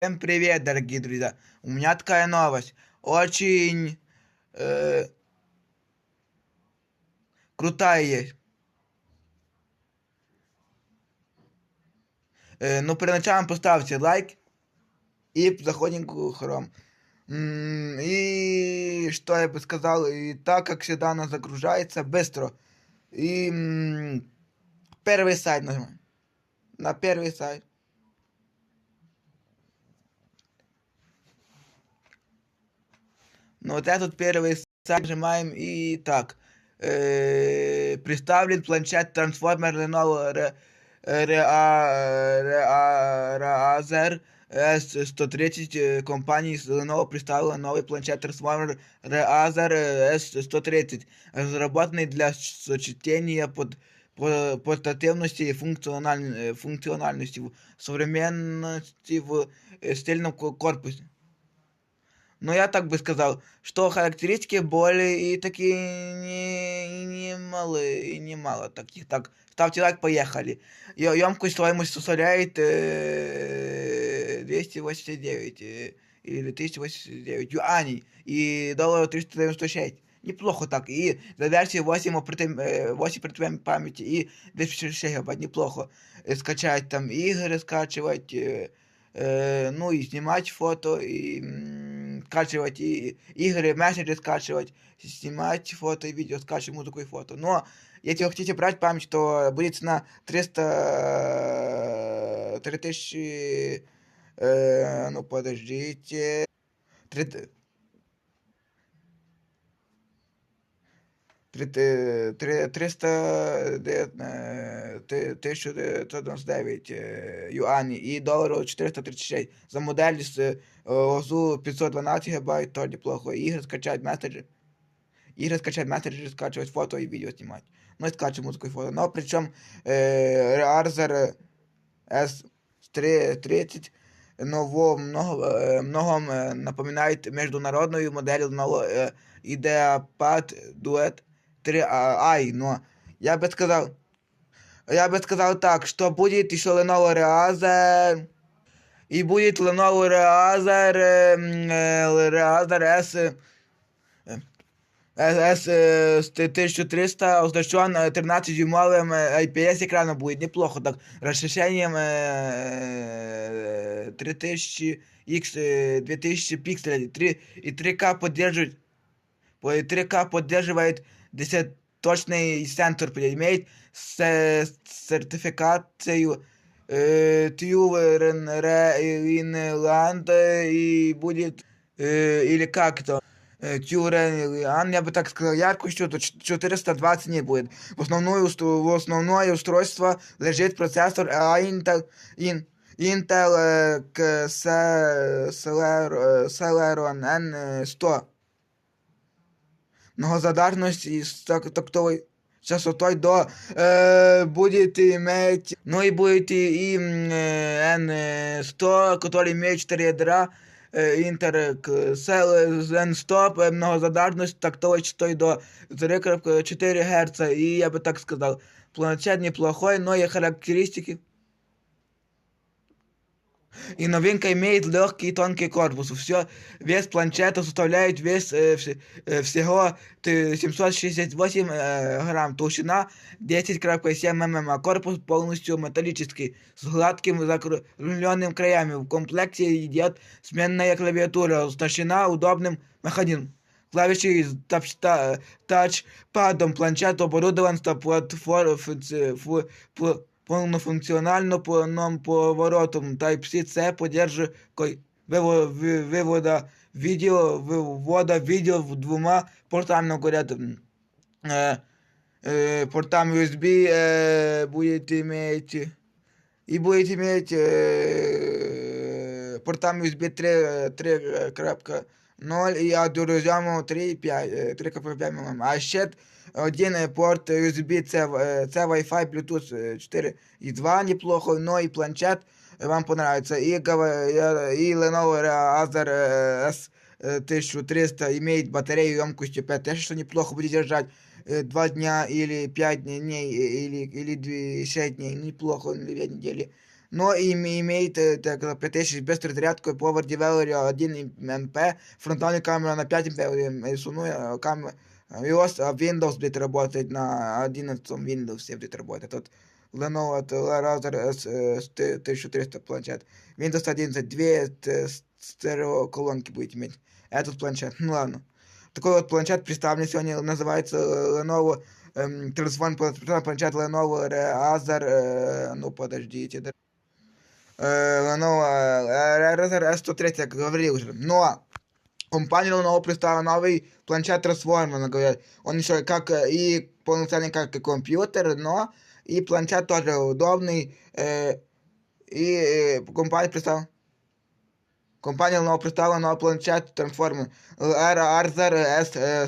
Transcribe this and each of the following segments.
Всем привет, дорогие друзья! У меня такая новость. Очень э, крутая есть. Э, ну, перед началом поставьте лайк и заходим в Chrome. М, И что я бы сказал, и так как всегда она загружается быстро. И м, первый сайт нажимаем. На первый сайт. Ну, вот этот первый сайт нажимаем и так. Э, представлен планшет трансформер Lenovo Re- Rea- Rea- Razer S130 э, компании Lenovo представила новый планшет трансформер Razer S130, разработанный для сочетания под по- портативности и функциональ- э, функциональности в современности в э, стильном ко- корпусе. Но я так бы сказал, что характеристики более и такие не, и не малые, и не мало таких. Так, ставьте лайк, поехали. Ё- Емкость стоимость составляет э, 289 э, или 1089 юаней и долларов 396. Неплохо так. И за версию 8 оператив- э, 8 оперативной памяти и 256 гигабайт. Неплохо. Э, Скачать там игры, скачивать, э, э, ну и снимать фото, и м, скачивать и игры, мессенджеры скачивать, снимать фото и видео, скачивать музыку и фото. Но если вы хотите брать память, то будет цена 300... 3000... Э, ну, подождите... 3... 1999 е, юані і доларів 436 за модель з е, ОЗУ 512 ГБ, то неплохо. Ігри скачать меседжі. Ігри скачать меседжі, скачивать фото і відео знімати. Ну і скачать музику і фото. Но причому е, Razer S30 ново, много, е, многом е, напоминает международную модель нового е, IdeaPad Duet 3i, но я бы сказал, я бы сказал так, что будет еще Lenovo Razer, и будет Lenovo Razer, э, м, э, Razer S, э, S э, с 1300 оснащен 13-дюймовым IPS экраном будет неплохо, так, расширением э, 3000 X 2000 пикселей, 3, и 3К поддерживает, по- и 3К поддерживает 10 точный сенсор, имеет се- сертификацию э, Тюренланд и будет, э, или как то, э, Тюренланд, я бы так сказал, яркостью то 420 не будет. В основное, усто- в основное устройство лежит процессор а Intel, Ин- Intel э, к Ce- Celeron э, Celeron N100 многозадачность и с так- тактовой частотой до э, будет иметь, ну и будет и, и м, э, N100, который имеет 4 ядра, э, Inter к Cell N100, э, многозадачность тактовой частотой до 4 Гц, и я бы так сказал, планшет неплохой, но и характеристики и новинка имеет легкий и тонкий корпус. Все, вес планшета составляет вес э, вс- э, всего т- 768 э, грамм. Толщина 10,7 мм, а корпус полностью металлический, с гладким закругленным краями. В комплекте идет сменная клавиатура, оснащена удобным механизмом. Клавиши с тачта- тачпадом. Планшет оборудован с платформ, повнофункціонально повним поворотом Type-C це поддержує виво- ви- вивода відео, вивода відео в двома портами говорят, э, э, портам USB э, будет иметь и будет иметь э, портам USB 3, 3.0 и аудиорежиму 3.5 3.5 мм. А ще один э, порт USB, це, э, це Wi-Fi, Bluetooth э, 4 и 2 неплохо, но и планшет вам понравится. И, гова- я- и Lenovo Razer э, S э, 1300 имеет батарею емкостью 5000, что неплохо будет держать э, 2 дня или 5 дней, э, или, или 2, 6 дней, неплохо, или 2 недели. Но и име- имеет э, так, 5000 быстрой зарядкой Power Developer 1 МП, фронтальная камера на 5 МП, э, рисунуя камера, iOS, а Windows будет работать на 11 Windows все будет работать. Тут Lenovo это Razer S, э, с т- 1300 планшет. Windows 11 две т- стереоколонки будет иметь. Этот планшет, ну ладно. Такой вот планшет представлен сегодня, называется э, Lenovo эм, Transform план- планшет Lenovo Razer, э, ну подождите, да. Э, Lenovo э, Razer S103, я говорил уже. Но компания Lenovo представила новый планшет Transformer, говорят. Он еще как э, и полноценный как и компьютер, но и планшет тоже удобный. э, и э, компания представила Компания Lenovo представила новый планшет Transformer Razer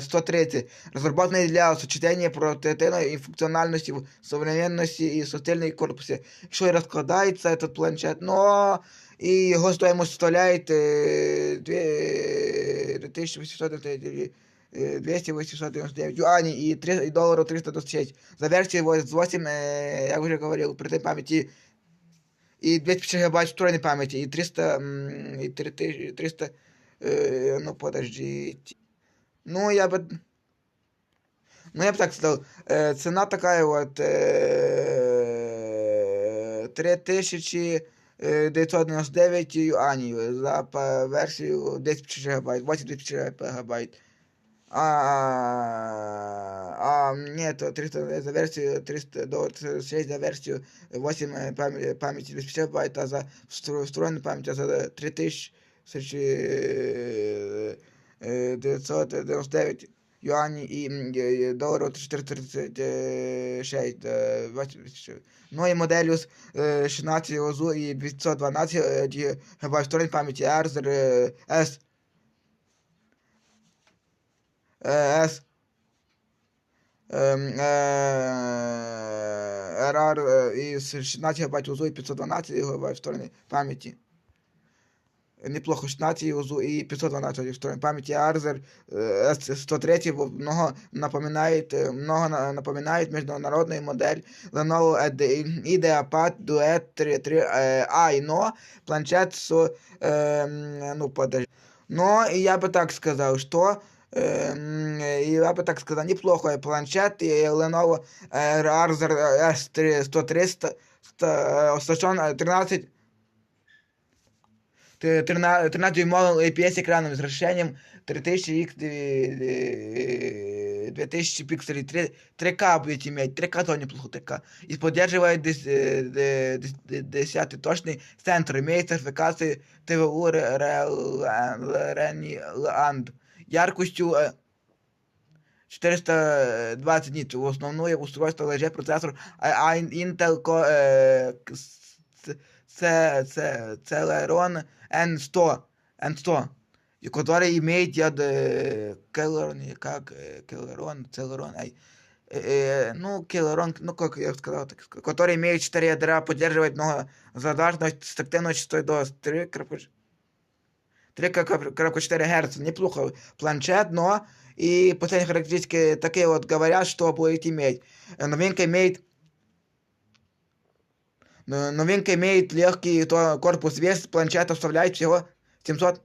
S103, разработанный для сочетания протеина и функциональности, современности и стильной корпусе. Еще и раскладается этот планшет, но и его стоимость составляет э, две- 2800 или, э, 200 899 юаней и, 3, и долларов 326. За версию 8, э, я уже говорил, при этой памяти и 200 гигабайт встроенной памяти, и 300, м, и 3000 300, э, ну подождите. Ну, я бы, ну, я бы так сказал, э, цена такая вот, э, 3999 юаней за по- версию 10 гигабайт, 80 гигабайт. А, а, нет, 300 за версию 300 долларов 6 за версию 8 э, памяти, памяти 250 байт, а за встро- встроенную память а за 3999 юаней и м, э, долларов 436. э, 80. Ну и моделью с э, 16 ОЗУ и 212 э, гигабайт встроенной памяти Razer э, S э, S эм, э, RR э, из 16 гигабайт УЗУ и 512 гигабайт встроенной памяти. Неплохо 16 УЗУ и 512 встроенной памяти. Razer э, S103 во- много напоминает, э, много на- напоминает международную модель Lenovo IDE- IdeaPad Duet 3, 3 i, но планшет с, эм, ну подожди, но и я бы так сказал, что эм, и я бы так сказал, неплохой планшет, и Lenovo э, Razer S103 оснащен 13 13-дюймовым IPS экраном с расширением 3000x 2000 пикселей 3, 3К будете иметь, 3К то неплохо 3К. И поддерживает 10 точный центр, имеет сертификацию ТВУ Рениланд. Яркостью э, 420 нит. В основное устройство лежит процессор а- а- Intel Core, э, к- с- Ц- Ц- Celeron N100, N100, и который имеет яд э, Celeron, или как э, Celeron, Celeron, ай, э, э, ну, Celeron, ну, как я сказал, так, сказать, который имеет 4 ядра, поддерживает много задач, с активной частотой до 3, 3,4 Гц. Неплохо планшет, но и последние характеристики такие вот говорят, что будет иметь. Э, Новинка имеет Новинка имеет легкий то- корпус, вес планшета составляет всего 700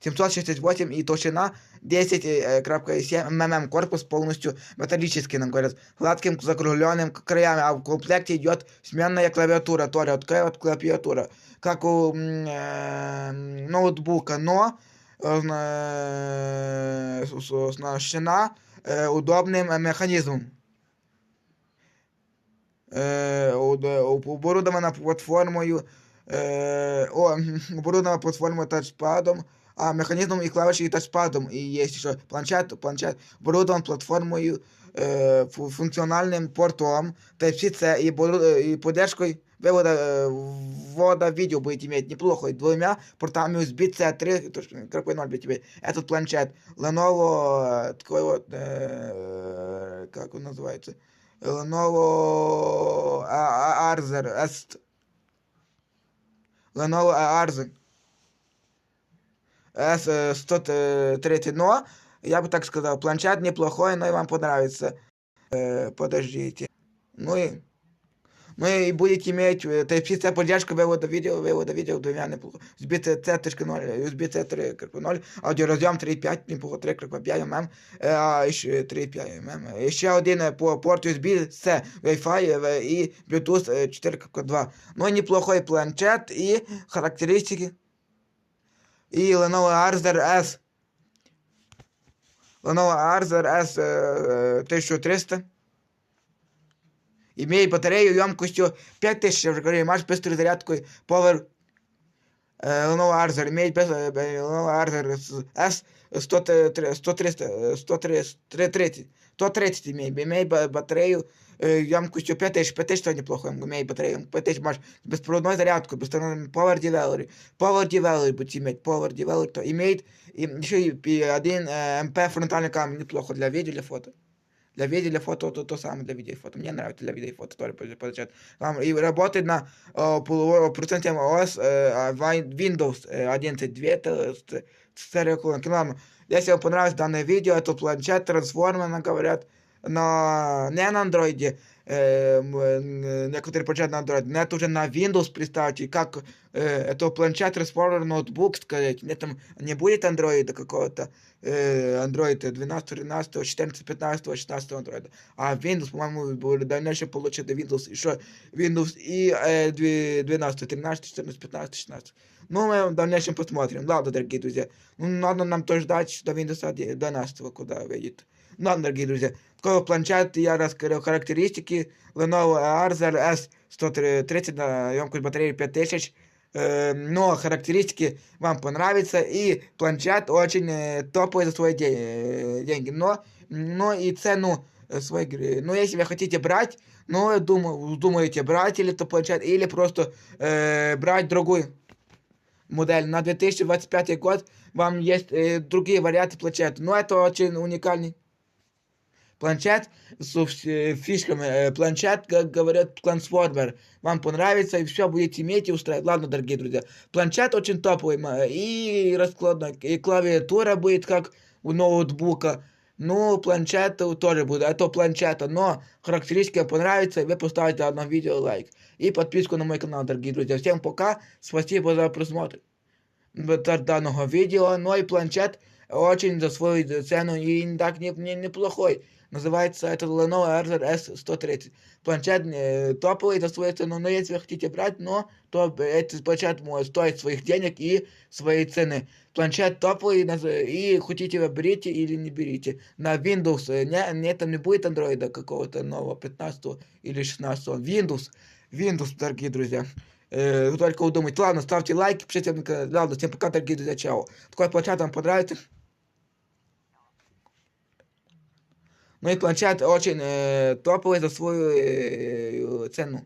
768 и толщина 10,7 мм. Корпус полностью металлический, нам говорят, гладким закругленным краями, а в комплекте идет сменная клавиатура, тоже вот такая вот клавиатура, как у м, э, ноутбука, но э, э, с- с- оснащена э, удобным э, механизмом. Е, уд- оборудована платформою, е, о, оборудована платформою тачпадом, а механизмом и клавишей и тачпадом. И есть еще планшет, планшет оборудован платформою, э, фу- функциональным портом Type-C и, обору- и поддержкой вывода, э, ввода видео будет иметь неплохо. И двумя портами USB-C 3.0 будет иметь. Этот планшет Lenovo, э, такой вот, э, как он называется, Lenovo A- A- Arzer S. Lenovo Arzer S130, но я бы так сказал, планшет неплохой, но и вам понравится. Э, подождите. Ну и, Ну и будете иметь э, Type-C поддержка вывода видео, вывода видео двумя неплохо. USB-C 3.0, USB-C 3.0, аудіоразйом 3.5, неплохо 3.5 мм, е, а і ще 3.5 мм. І ще один е, по порт USB-C, Wi-Fi е, і Bluetooth е, 4.2. Ну, неплохой планшет и характеристики. И Lenovo Arzer S. Lenovo Arzer S е, 1300. Имеет батарею емкостью 5000 калорий, маш быстрой зарядкой Power э, Lenovo Arzer имеет без, э, Lenovo Arzer S 100, 130, 130, 130 имеет, имеет ба- батарею э, емкостью 5000, 5000 тоже неплохо имеет батарею, 5000 маш беспроводной зарядку, беспроводной Power Developer, Power Developer будет иметь, Power Developer то имеет, и еще и и один э, MP фронтальный камера, неплохо для видео, для фото. Для видео, для фото, то, то самое для видео и фото. Мне нравится для видео и фото тоже получать. И работает на э, проценте ОС э, а, Windows э, 11.2, это с- стереоколонки. Ладно, если вам понравилось данное видео, это планшет трансформер, нам говорят, на, не на андроиде, некоторые планшеты на андроиде, но это уже на Windows, представьте, как э, это планшет трансформер ноутбук, сказать, нет, там не будет андроида какого-то, э, Android 12, 13, 14, 15, 16 Android. А Windows, по-моему, будет дальнейшее получит Windows еще Windows и э, две- 12, 13, 14, 15, 16. Ну, мы в дальнейшем посмотрим. Ладно, дорогие друзья. Ну, надо нам тоже ждать до Windows 11, 12, куда выйдет. Ладно, дорогие друзья. Такой планшет я раскрыл характеристики. Lenovo Arzer S130 на емкость батареи 5000. Э, но характеристики вам понравятся, и планшет очень э, топовый за свои де- э, деньги. Но, но и цену э, своей игры. Но если вы хотите брать, но думаю, думаете брать или то планшет, или просто э, брать другую модель на 2025 год, вам есть э, другие варианты планшета. Но это очень уникальный планшет с э, фишками. Э, планшет, как говорят, трансформер. Вам понравится, и все будете иметь и устраивать. Ладно, дорогие друзья. Планшет очень топовый. И раскладной, и клавиатура будет как у ноутбука. Ну, планшет тоже будет, это планшета, но характеристики вам понравятся, и вы поставите одно видео лайк. И подписку на мой канал, дорогие друзья. Всем пока, спасибо за просмотр данного видео. Ну и планшет очень за свою цену и так не, не, неплохой. Называется это Lenovo Arzer S130. Планшет э, топовый цену, но если вы хотите брать, но то этот планшет может стоить своих денег и своей цены. Планшет топовый, и хотите вы берите или не берите. На Windows, э, не, не, там не будет андроида какого-то нового, 15 или 16 Windows, Windows, дорогие друзья. Э, только удумайте. Ладно, ставьте лайки, пишите на канал. Ладно, всем пока, дорогие друзья, чао. Такой планшет вам понравится. Ну и планшет очень э, топовый за свою э, цену.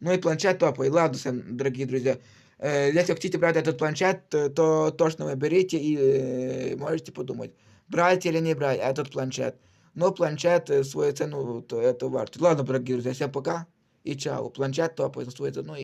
Ну и планшет топовый. Ладно, всем, дорогие друзья. Э, если хотите брать этот планшет, то, то точно вы берите и э, можете подумать, брать или не брать этот планшет. Но планшет э, свою цену, то это варто. Ладно, дорогие друзья, всем пока и чао. Планшет топовый за свою цену.